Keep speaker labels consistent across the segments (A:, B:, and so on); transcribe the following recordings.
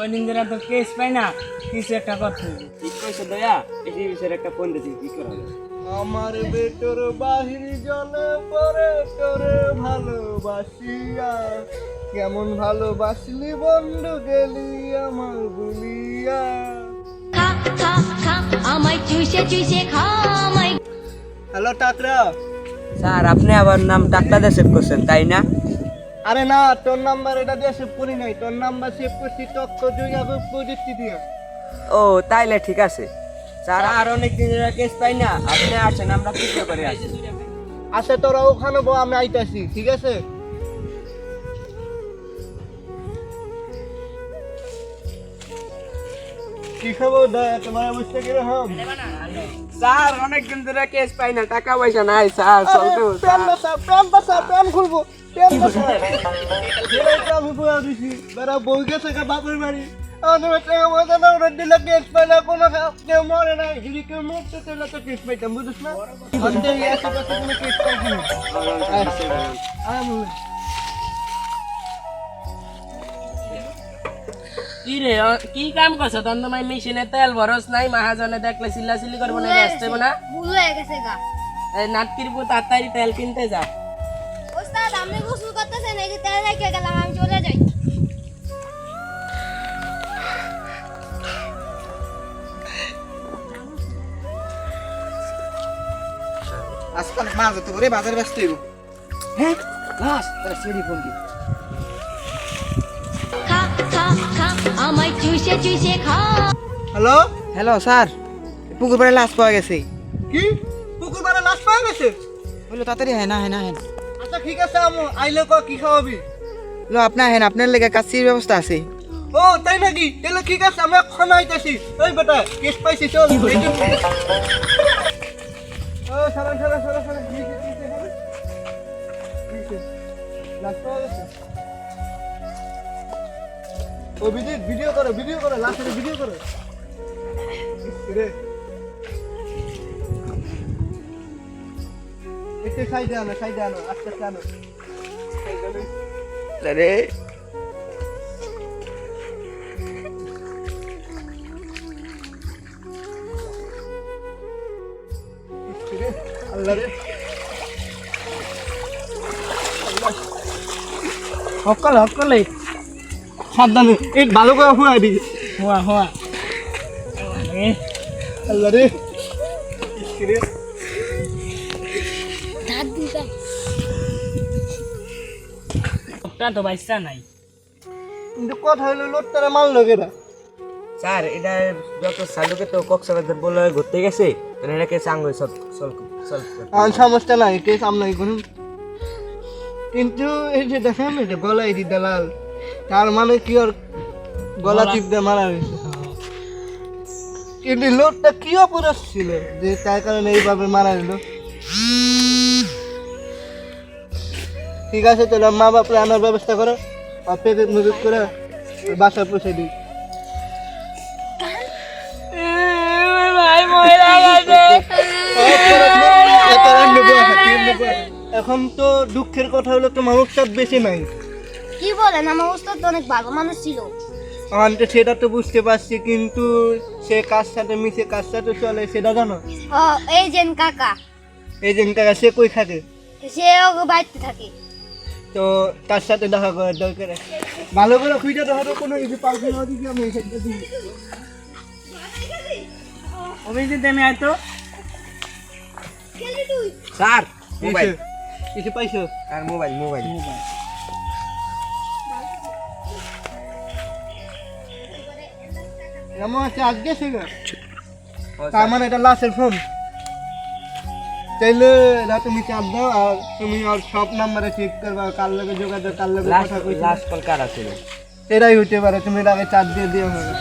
A: কয়দিন ধরে তো কেস পাই না কিছু একটা করতে।
B: ঠিক কইছো দয়া এই বিষয়ের একটা ফোন দিছি কি করা হবে?
C: আমার বেটোর বাহির জলে পরে তোরে ভালোবাসিয়া কেমন ভালোবাসলি বন্ধু গেলি আমার বলিয়া
D: খা খা খা আমায় চুষে চুষে খা আমায়
C: হ্যালো টাকরা।
B: স্যার আপনি আবার নাম ডাক্তার সেভ করছেন তাই না?
C: আরে না তোর নাম্বার এটা দিয়ে সেভ করি নাই। তোর নাম্বার সেভ করছি দুই আগে প্রযুক্তি দিয়ে।
B: ও তাইলে ঠিক আছে। স্যার আর অনেক দিন ধরে কেস পাই না। আপনি আসেন আমরা কি করে আসি।
C: আচ্ছা তোরা ওখানে বো আমি আইতাছি ঠিক আছে? কি খবর তোমার অবস্থা কীরকম?
B: স্যার অনেক দিন ধরে কেস পাই না টাকা পয়সা নাই স্যার চলতো
C: প্যান বাসা প্যান বাসা প্যান খুলবো প্যান আমি বয়া দিছি বেড়া বই গেছে গা বাপের বাড়ি। আমাদের টাকা পয়সা না ওরা দিলে কেস পাই না কোনো খা- কেউ মরে না যদি কেউ মরতে তাহলে তো কেস পাইতাম বুঝিস না? না। আমি
A: কি রে অ, কি কাম করছ? তখন তোমার মেশিনে তেল ভরস নাই মহাজনে দেখলে চিল্লা চিল্লি করব না আসতে না?
D: ভুল হয়ে গেছে গা।
A: এই নাটকির বউ তাড়াতাড়ি তেল কিনতে যা।
D: ওস্তাদ আপনি গোসল করতেছেন এই যে তেল রেখে গেলাম আমি চলে যাই।
C: আজকাল মাছ করে বাজার ব্যস্ত হইব।
B: হ্যাঁ লাস তার সিঁড়ি ফোন দি
D: আমায় চুষে চুষে খা।
C: হ্যালো?
B: Hello sir. পুকুর পাড়ে লাশ পাওয়া গেছে।
C: কি? পুকুর পাড়ে লাশ পাওয়া গেছে?
B: বলল তাড়াতাড়ি হ্যাঁ না হ্যাঁ না হ্যাঁ
C: আচ্ছা ঠিক আছে আমু আইলে ক কি খাওয়াবি?
B: বলল আপনার হ্যাঁ আপনার লেগে কাছির ব্যবস্থা আছে।
C: ও তাই নাকি? তাহলে ঠিক আছে আমি এখন আইতাছি। ওই বেটা কেস পাইছি চল ও সারা সারা সারা সারা। লাশ পাওয়া গেছে। ও ভিডিও ভিডিও করো ভিডিও করো লাস্টের ভিডিও করো। রে। একটু সাইডে আনো সাইডে আনো আস্তে আস্তে আনো। রে, আল্লাহ রে।
A: সকল সকলে
C: সাবধানে। এই ভালো করে হুয়া দি।
A: হওয়া এ,
C: আল্লাহ রে।
A: লোকটা তো বাইসা নাই।
C: কিন্তু কথা হলো লোটটারে মারলো কেটা
B: স্যার এটা ডক্টর সালুকে তো কক্সবাজার বলে ঘুরতে গেছে এটাকে চাঙ্গই সব সলভ সলভ করতে
C: আর সমস্যা নাই করুন। কিন্তু এই যে দেখেন গলায় দি দালাল। তার মানে কি ওর গলা টিপ দিয়ে মারা হয়েছে কিন্তু লোকটা কি অপরাধ ছিল যে তার কারণে এইভাবে মারা গেল? ঠিক আছে তাহলে মা বাপরে আনার ব্যবস্থা করো। আর পেটে মজুত করে বাসায় পৌঁছে দিই। এখন তো দুঃখের কথা হলো তো মানুষটা বেশি নাই।
D: কি বলেন? আমার ওস্তাদ তো অনেক ভালো মানুষ ছিল।
C: আমি তো সেটা তো বুঝতে পারছি কিন্তু সে কার সাথে মিশে কার সাথে চলে সেটা জানো?
D: ও এই যেন কাকা।
C: এই যে কাকা সে কই থাকে?
D: সে বাড়িতে থাকে।
C: তো তার সাথে দেখা করার দরকার ভালো করে খুঁজে দেখা তো কোনো কিছু পাল্টে না দিকে আমি এই সাইডটা দিই
A: অভিজিৎ আমি আয়তো
B: স্যার মোবাইল।
C: কিছু পাইছো?
B: আর মোবাইল মোবাইল। মোবাইল।
C: এমন আছে আজকে ছিল তার মানে এটা লাস্টের ফোন তাইলে না তুমি চাপ দাও আর তুমি আর সব নাম্বারে চেক করবা কার লগে যোগাযোগ কার লগে কথা কইছো
B: লাস্ট কল কারা ছিল
C: এটাই হইতে পারে তুমি আগে চাপ দিয়ে দিও। হবে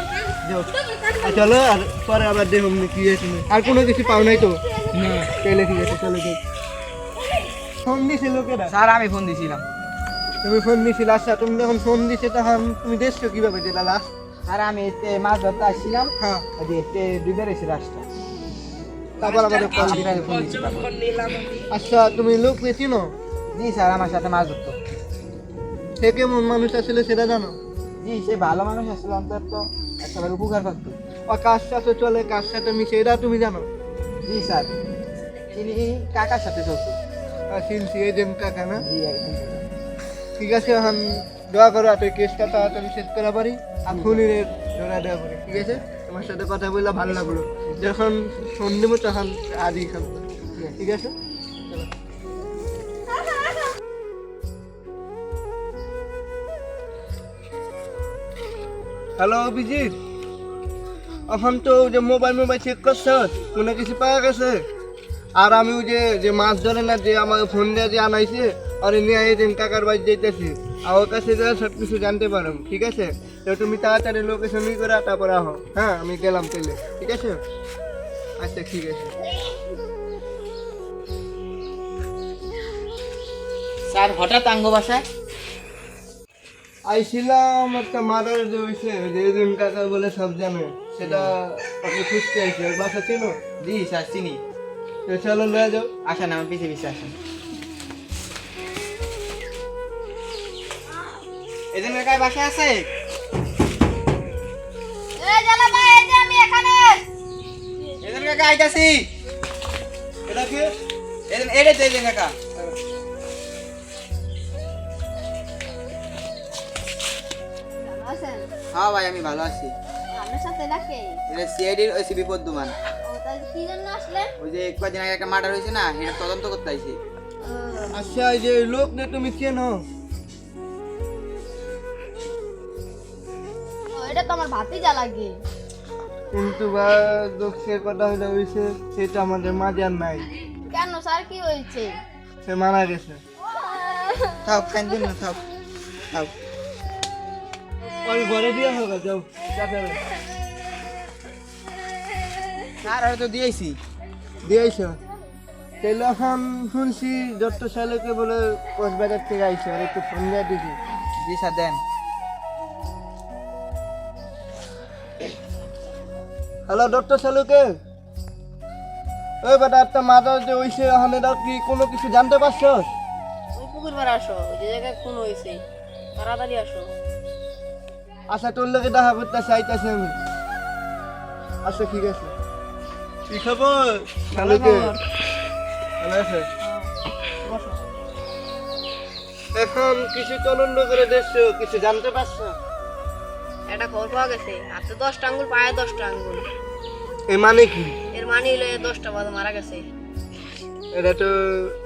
C: চলো আর পরে আবার দেখুন কি আছে আর কোনো কিছু পাও নাই তো?
A: না।
C: তাইলে ঠিক আছে চলো যাই। ফোন দিছিল কেডা?
B: স্যার আমি ফোন দিছিলাম।
C: তুমি ফোন দিছিল আচ্ছা তুমি যখন ফোন দিছে তখন তুমি দেখছ কীভাবে যেটা লাস্ট
B: স্যার আমি এতে মাছ ধরতে আসছিলাম।
C: হ্যাঁ।
B: ওই এতে ডুবে রয়েছে রাস্তা
C: তারপর আমাদের কল
B: ফোন
C: আচ্ছা তুমি লোক চিনো?
B: জি স্যার আমার সাথে মাছ ধরতো।
C: সে কেমন মানুষ আসলে সেটা জানো?
B: জি সে ভালো মানুষ আসলে অন্তত সবার উপকার করতো।
C: ও কার সাথে চলে কার সাথে মিশে এটা তুমি জানো?
B: জি স্যার তিনি কাকার সাথে চলতো।
C: আর এই দেম কাকা না?
B: জি একদম
C: ঠিক আছে এখন দোয়া করো তুই কেসটা তাড়াতাড়ি শেষ করা পারি আর খুনির ধরা দেওয়া পারি ঠিক আছে? তোমার সাথে কথা বললে ভালো লাগল। যখন দেবো তখন আদি খাব ঠিক আছে? হ্যালো অভিজিৎ, এখন তো যে মোবাইল মোবাইল চেক করছ, কোনো কিছু পাওয়া গেছে? আর আমি ওই যে যে মাছ ধরে না, যে আমাকে ফোন দিয়ে যে আনাইছে, আর নিয়ে দিন কাকার বাড়ি যেতেছি কাছে যা সব কিছু জানতে পারো ঠিক আছে? তো তুমি তাড়াতাড়ি লোকেশন ই করে তারপরে আহো। হ্যাঁ আমি গেলাম তাহলে ঠিক আছে? আচ্ছা ঠিক আছে।
B: স্যার হঠাৎ আঙ্গ বাসায়?
C: আইছিলাম একটা মার্ডার যে হয়েছে যে দিন কাকা বলে সব জানে সেটা আপনি খুঁজতে আইছি ওর বাসা চেনো?
B: জি স্যার চিনি।
C: তো চলো লয়ে যাও।
B: আসেন আমার পিছিয়ে পিছিয়ে আসেন। বাসায় আছে? এদিন কাকা আইতাছি।
C: এটা কি?
B: এদিন এড়ে তো এদিন কাকা হ্যাঁ ভাই আমি ভালো আছি।
D: সাথে
B: এটা সিআইডির ওই সিবি পদ্মমান
D: ও তাই কি জন্য আসলেন?
B: ওই যে কয়েকদিন আগে একটা মার্ডার হয়েছে না এটা তদন্ত করতে আইছি।
C: আচ্ছা এই যে লোক নে তুমি চেনো
D: এটা তো আমার ভাতিজা লাগে।
C: কিন্তু বা দুঃখের কথা হলে হয়েছে সেটা আমাদের মাঝে আর নাই।
D: কেন স্যার কি হয়েছে?
C: সে মারা গেছে।
B: থাক খাইন না থাক। থাক।
C: ওই ঘরে দিয়ে হবে যাও চাচা
B: স্যার আর তো দিয়েছি।
C: দিয়েছ তাহলে এখন শুনছি ডক্টর সাহেবকে বলে কক্সবাজার থেকে আইছে আর একটু ফোন দিয়ে দিছি
B: জি স্যার দেন।
C: হ্যালো ডক্টর সালুকে ওই বেটা একটা মাদার যে হইছে ওখানে এটা কি কোনো কিছু জানতে পারছ?
E: ওই পুকুর পাড়ে আসো ওই যে জায়গায় খুন হয়েছে তাড়াতাড়ি আসো।
C: আচ্ছা তোর লোকে দেখা করতে চাইতেছি আমি। আচ্ছা ঠিক আছে। কি খবর? সালুকে ভালো আছে? এখন কিছু তদন্ত করে দেখছ কিছু জানতে পারছ?
E: একটা খবর পাওয়া গেছে হাতে দশটা আঙ্গুল পায়ে দশটা আঙ্গুল।
C: এ মানে কি?
E: এর মানে হলো দশটা বাদ মারা গেছে।
C: এটা তো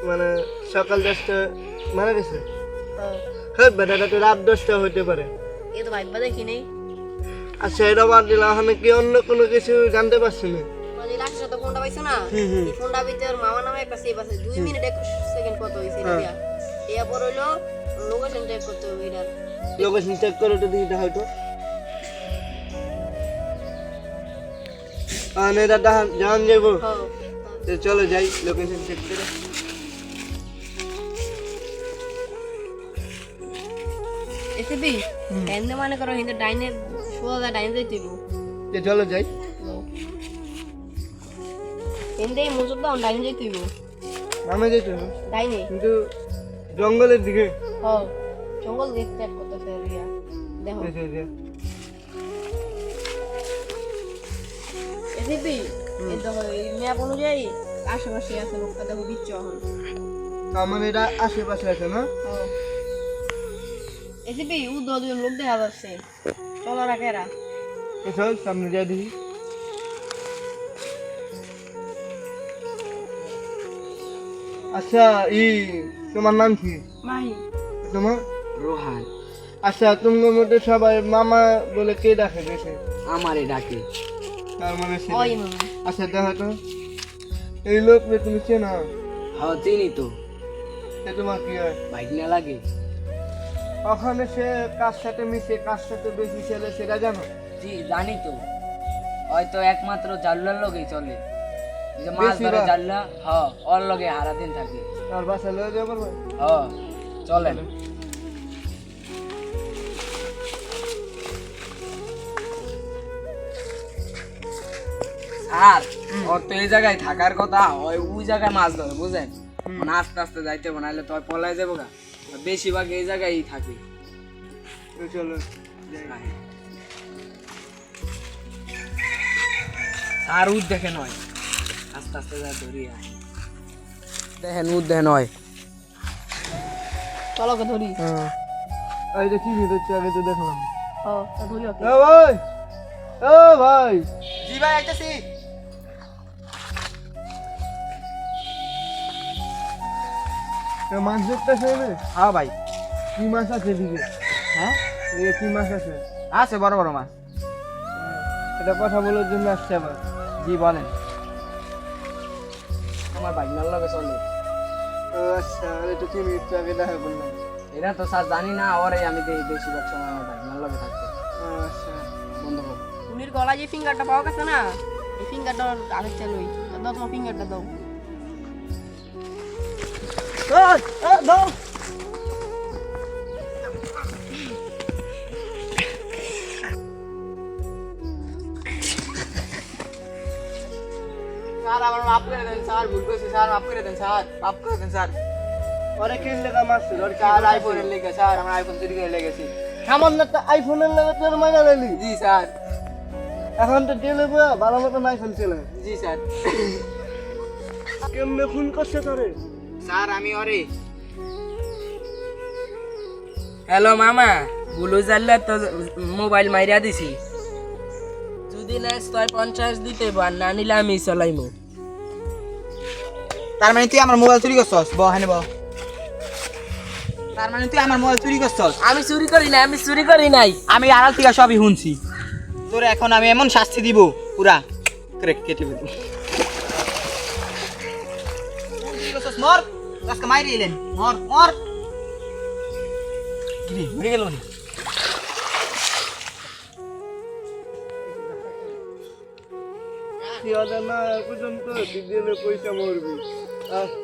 C: মানে সকাল দশটা মারা গেছে? হ্যাঁ। বেটা এটা তো রাত দশটা হইতে পারে।
E: এ তো ভাইবা দেখি নেই।
C: আচ্ছা এটা বাদ দিলাম আমি কি অন্য কোনো কিছু জানতে পারছি না?
E: ফোনটা পাইছো না। এই ফোনটা ভিতরে মামা নামে একটা সেভ আছে দুই মিনিট একুশ সেকেন্ড কত হয়েছে
C: হ্যাঁ।
E: পর হইল লোকেশন চেক করতে হবে এটার।
C: লোকেশন চেক করে তো দিতে হয়তো আর এটা জান যাব
E: হ্যাঁ
C: তো চলো যাই লোকেশন চেক করে।
E: এসিপি এমনি মনে করো হিন্দু ডাইনের সোজা ডাইন যাইতে
C: তো চলো যাই।
E: হিন্দু এই মুজুর দাও ডাইন যাইতে
C: নামে হবে।
E: ডাইনে।
C: কিন্তু জঙ্গলের দিকে।
E: হ্যাঁ জঙ্গল দেখতে চেক করতেছে রিয়া দেখো।
C: এই।
E: এই দেখো এই ম্যাপ অনুযায়ী আশেপাশে আছে লোকটা দেখো বিচ্ছ এখন।
C: আমার এটা আশেপাশে আছে না?
E: এসিপি উ দুজন লোক দেখা যাচ্ছে। চলো রাখে এরা।
C: চল সামনে যাই দেখি আচ্ছা ই তোমার নাম কি?
E: মাহি।
C: তোমার?
F: রোহান।
C: আচ্ছা তোমার মধ্যে সবাই মামা বলে কে ডাকে দেশে
F: আমারে ডাকে।
C: তার মানে আচ্ছা দেখো তো এই লোক যে তুমি চেনো?
F: হ্যাঁ চিনি তো।
C: সে তোমার কি হয়?
F: বাইক না লাগে?
C: ওখানে সে কার সাথে মিশে কার সাথে বেশি ছেলে সেটা জানো?
F: জি জানি তো। হয়তো একমাত্র জাল্লার লগেই চলে। যে মাছ ধরে জাল্লা হ্যাঁ ওর লগে হারা দিন থাকে।
C: আর বাসা লয়ে যাব
F: হ্যাঁ চলেন। আর ওর তো এই জায়গায় থাকার কথা ওই ওই জায়গায় মাছ ধরে বুঝেন মানে আস্তে আস্তে যাইতে হবে নাহলে তো পলায় যাব গা। বেশিরভাগ এই জায়গায় থাকে।
C: চলো
F: আর উদ দেখে নয়। আস্তে আস্তে যা ধরি দেখেন উদ দেখে নয়।
E: চলো ওকে ধরি।
C: এই যে কি হচ্ছে আগে তো দেখলাম।
E: ও ধরি
C: ভাই! ও ভাই!
B: জি ভাই আইতাছি।
C: মাছ দেখতেছে রে?
B: হ্যাঁ ভাই।
C: কি মাছ আছে এদিকে?
B: হ্যাঁ?
C: এদিকে কি মাছ আছে?
B: আছে বড় বড় মাছ।
C: এটা কথা বলার জন্য আসছে আবার।
B: জি বলেন।
F: আমার ভাগনার লগে চলে।
C: ও আচ্ছা এটা তিন মিনিট আগে দেখা করলাম
F: এটা তো স্যার জানি না ওরে আমি দেখি বেশিরভাগ সময় আমার ভাগনার লগে থাকতে।
C: আচ্ছা।
F: বন্ধু
E: উনির গলায় যে ফিঙ্গারটা পাওয়া গেছে না এই ফিঙ্গারটা আগের চালুই দাও তোমার ফিঙ্গারটা দাও।
B: স্যার আমার মাফ করে দেন স্যার ভুল করছি স্যার মাফ করে দেন স্যার মাফ করে দেন স্যার।
C: কি লেখা ওর
B: স্যার আইফোনের লেগে স্যার আমার আইফোন চুরি করে লেগেছি।
C: সামান্য একটা আইফোনের লাগে তোর মাইনা লাইলি?
B: জি স্যার।
C: এখন তো ডেলে বয়া ভালো মতন আইফোন চলে
B: জি স্যার।
C: কেমনে ফোন করছে তোরে?
B: স্যার আমি
A: হ্যালো মামা বুলু জানলে তো মোবাইল মাইরা দিছি। যদি না ছয় পঞ্চাশ দিতে বা না নিলে আমি চলাইমু।
B: তার মানে তুই আমার মোবাইল চুরি করছস? ব হানে ব। তার মানে তুই আমার মোবাইল চুরি করছস?
A: আমি চুরি করি না আমি চুরি করি নাই।
B: আমি আড়াল থেকে সবই শুনছি। তোর এখন আমি এমন শাস্তি দিব পুরা। কেটে মর। আজকে মাইরে এলেন। মর মর। কিরে মরে গেল নি
C: সিয়াদা না পর্যন্ত দিদি পয়সা মরবি। আহ।